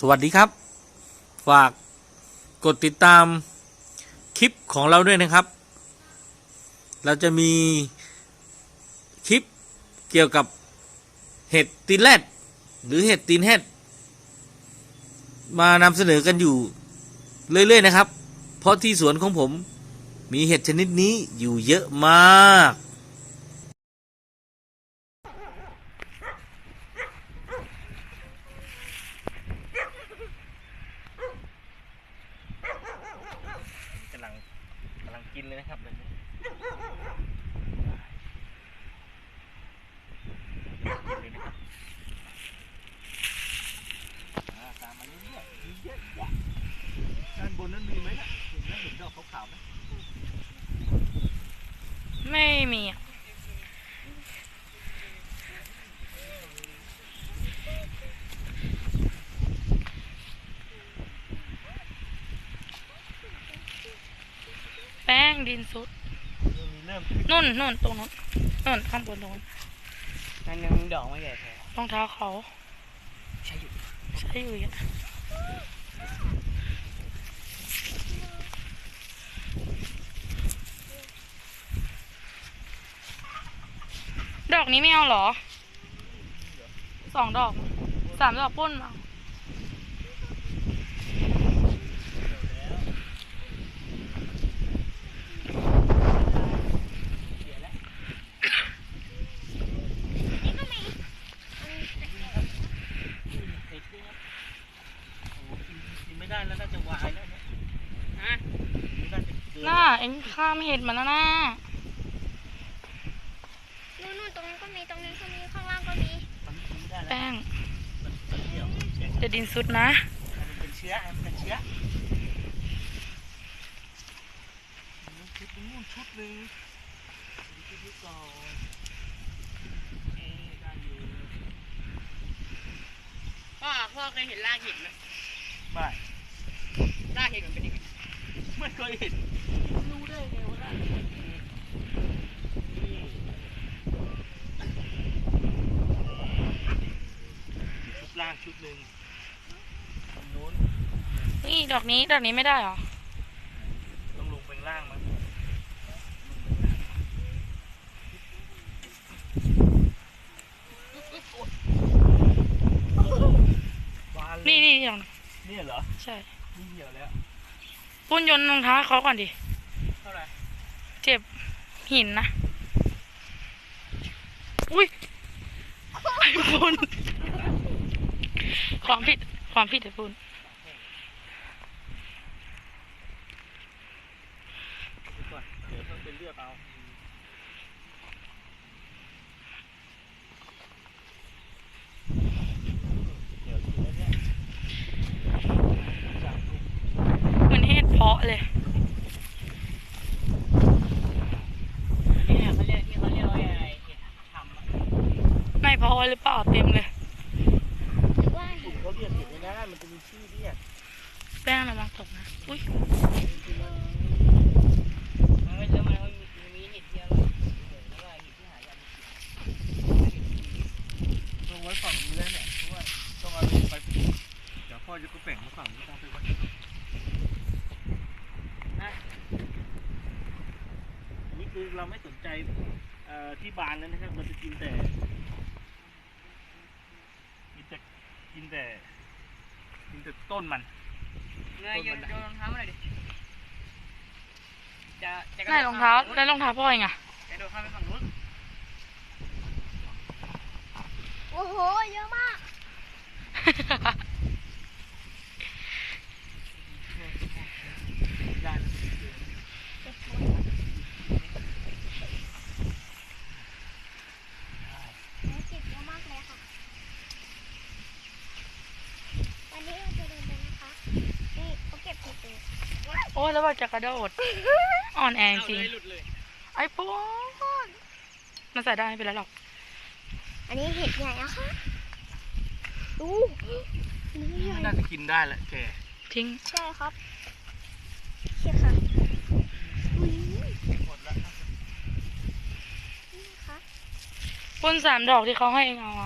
สวัสดีครับ ฝากกดติดตามคลิปของเราด้วยนะครับ เราจะมีคลิปเกี่ยวกับเห็ดตีนแรดหรือเห็ดตีนแฮดมานำเสนอกันอยู่เรื่อยๆนะครับ เพราะที่สวนของผมมีเห็ดชนิดนี้อยู่เยอะมาก กำลังกำลังกินเลยนะครับแบบนี้กินเลยนะครับอ่า ตามมาเรื่อยๆมีเยอะแยะด้านบนนั้นมีไหมนะเห็นไหมเห็นดอกขาวๆไหม ไม่มีอะ งดินซุดเริ่มมีเริ่มนุ่นนุ่นตรงนู้นนุ่นข้างบนตรงนู้นอันนึงดอกไม่ใหญ่แท้รองเท้าเขาใช่อยู่ใช่อยู่อย่างดอกนี้ไม่เอาเหรอ สองดอก สามดอกปุ้นเอา เผ็ดด้วยครับโอ้โหกินกินไม่ได้แล้วน่าจะวายแล้วเนี่ย ฮะ น่าจะ เกินน่าเอ็งข้ามเห็ดมาแล้วนะนู่นนู่นตรงนั้นก็มีตรงนี้ก็มีข้างล่างก็มีมันกินไม่ได้แล้วแป้งมันมันเหี่ยวแข็งเดี๋ยวดินซุดนะมันเป็นเชื้อมันเป็นเชื้อชุดนู้นชุดหนึ่งชุดนี้ก่อนเอ๊ะได้อยู่พ่อพ่อเคยเห็นรากเห็ดไหมไม่รากเห็ดมันเป็นยังไงไม่เคยเห็น รู้ได้ไงว่ารานกี่ชุด ล่างชุดหนึ่งอันนู้นนี่ดอกนี้ดอกนี้ไม่ได้เหรอ ต้องลงไปล่างมั้งวานเลยนี่นี่ดอกนี้เนี่ยเหรอใช่ นี่เหี่ยวแล้วปุ้นโยนรองเท้าเขาก่อนดิ เท่าไหร่เจ็บหินนะ อุ้ยปุ้น ความผิด ความผิดไอ้ปุ้นดูก่อนเดี๋ยวต้องไปเลือกเอาเดี๋ยวทีละเนี่ยสามลูกเหมือนเห็ดเพาะเลยเนี่ยเขาเรียกที่เขาเรียกว่าอะไรเห็ดทำอะไม่เพาะหรือเปล่าเต็มเลย จะมีชื่อเรียกแป้งระวังตกนะ อุ้ยมันไม่ใช่มันมีมีเห็ดเดียวเลยแล้วก็เห็ดที่หายากต้องไว้ฝั่งนี้แล้วเนี่ยเพราะว่าต้องเอาไปเดี๋ยวพ่อจะก็แบ่งมาฝั่งนี้ต้องไปไว้นะอันนี้คือเราไม่สนใจเอ่อที่บานแล้วนะครับ เราจะกินแต่กินแต่กินแต่ กินแต่ต้นมัน เงยโยนโยนรองเท้ามาหน่อยดิจะจะกะได้โดดรองเท้าข้มได้รองเท้าพ่อเองอะจะโดดข้ามไปฝั่งนู้นโอ้โห เยอะมาก ได้แล้ว เก็บเยอะมากเลยค่ะ วันนี้เราจะเดินไปนะคะ นี่เขาเก็บผิดเลย โอ้ยแล้วว่าจะกระโดด อ่อนแอจเอาริงเลยหลุดเลยไอ้ปุ้นมันใส่ได้ไม่เป็นไรหรอก อันนี้เห็ดใหญ่นะคะดูนี่ใหญ่น่าจะกินได้แหละแกทิ้งใช่ครับใช่ค่ะอุ้ยหมดแล้วนี่นะคะปุ้นสามดอกที่เขาให้เองเอาอะเองเอาอีกละ